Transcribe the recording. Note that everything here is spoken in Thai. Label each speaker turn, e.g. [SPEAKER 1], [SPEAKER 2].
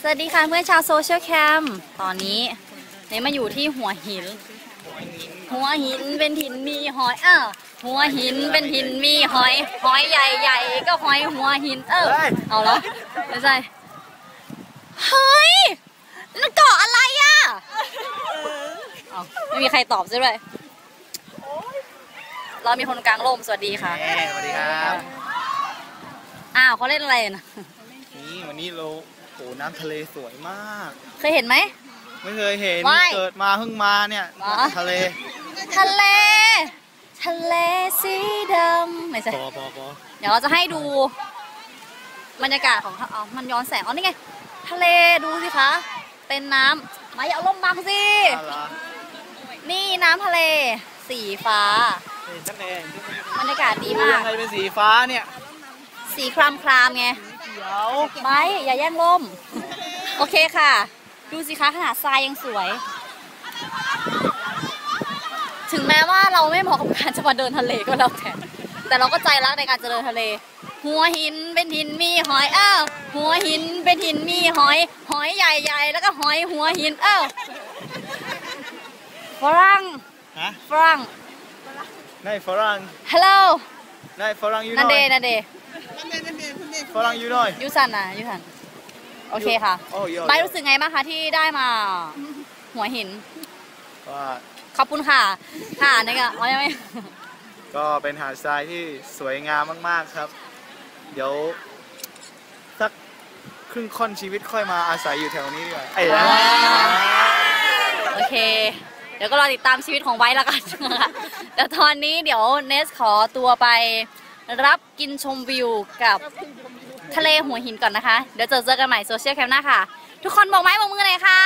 [SPEAKER 1] สวัสดีค่ะเพื่อนชาวโซเชียลแคมตอนนี้เนยมาอยู่ที่หัวหิน หัวหินเป็นถิ่นมีหอยเออหัวหินเป็นถิ่นมีหอย หอยใหญ่ๆก็หอยหัวหิน เออ เอาแล้วไม่ใช่เฮ้ยนั่นเกาะอะไรอะเอาไม่มีใครตอบซะด้วยเรามีคนกลางร่มสวัสดีค่ะ
[SPEAKER 2] เอ้สวัสดีครับ
[SPEAKER 1] อ้าวเขาเล่นอะไรนะ
[SPEAKER 2] นี่วันนี้เรา โอ้น้ำทะเลสวยมาก
[SPEAKER 1] เคยเห็นไหม
[SPEAKER 2] ไม่เคยเห็น
[SPEAKER 1] ไม่
[SPEAKER 2] เกิดมาเพิ่งมาเนี่ย
[SPEAKER 1] อ๋อ
[SPEAKER 2] ทะเล
[SPEAKER 1] ทะเล ทะเลสีดำไม่ใช่
[SPEAKER 2] พอพอพอ
[SPEAKER 1] เดี๋ยวเราจะให้ดูบรรยากาศของอ๋อมันย้อนแสง อ๋อ นี่ไง ทะเลดูสิคะ เป็นน้ำ มาอย่าเอาล่มบังสิ
[SPEAKER 2] อะไร
[SPEAKER 1] นี่น้ำทะเล สีฟ้า
[SPEAKER 2] เห็นทะเล
[SPEAKER 1] บรรยากาศดี
[SPEAKER 2] ดู
[SPEAKER 1] มา
[SPEAKER 2] ยั
[SPEAKER 1] ก
[SPEAKER 2] งไงเป็นสีฟ้าเนี่ย
[SPEAKER 1] สีครามครามๆไง
[SPEAKER 2] เขียว
[SPEAKER 1] ไม่อย่าแย่งล่มโอเคค่ะ ดูสิคะขนาดทรายยังสวย ถึงแม้ว่าเราไม่เหมาะกับการจะมาเดินทะเลก็แล้วแต่แต่เราก็ใจรักในการจะเดินทะเล หัวหินเป็นหินมีหอยเอ้าหัวหินเป็นหินมีหอย หอยใหญ่ๆแล้วก็หอยหัวหินเอ้าฝรั่ง
[SPEAKER 2] ฮะ
[SPEAKER 1] ฝรั่ง
[SPEAKER 2] นายฝรั่ง
[SPEAKER 1] ฮัลโหล
[SPEAKER 2] นายฝรั่งอยู่ห
[SPEAKER 1] นั
[SPEAKER 2] น่
[SPEAKER 1] น
[SPEAKER 2] อ
[SPEAKER 1] เด
[SPEAKER 2] ย
[SPEAKER 1] นันเด
[SPEAKER 2] ฝรั่งอยู่หน่อย
[SPEAKER 1] ยูสันนะยูสัน โอเคค่ะ
[SPEAKER 2] โอ้ย
[SPEAKER 1] ไบร์ทรู้สึกไงบ้างคะที่ได้มา หัวหิน
[SPEAKER 2] ว่า
[SPEAKER 1] ขอบคุณค่ะค่ะนี่ก็อ๋อยังไม่
[SPEAKER 2] ก็เป็นหาดทรายที่สวยงามมาก ๆครับ เดี๋ยวสักครึ่งค่อนชีวิตค่อยมาอาศัยอยู่แถวนี้ดีกว่าไอ้ย
[SPEAKER 1] โอเค เดี๋ยวก็รอติดตามชีวิตของไบร์ทแล้วกันนะคะแต่ตอนนี้เดี๋ยวเนสขอตัวไปรับกินชมวิวกับ ทะเลหัวหินก่อนนะคะ เดี๋ยวเจอเจอกันใหม่โซเชียลแคมหน้าค่ะ ทุกคนบอกไม้บอกมือหน่อยค่ะ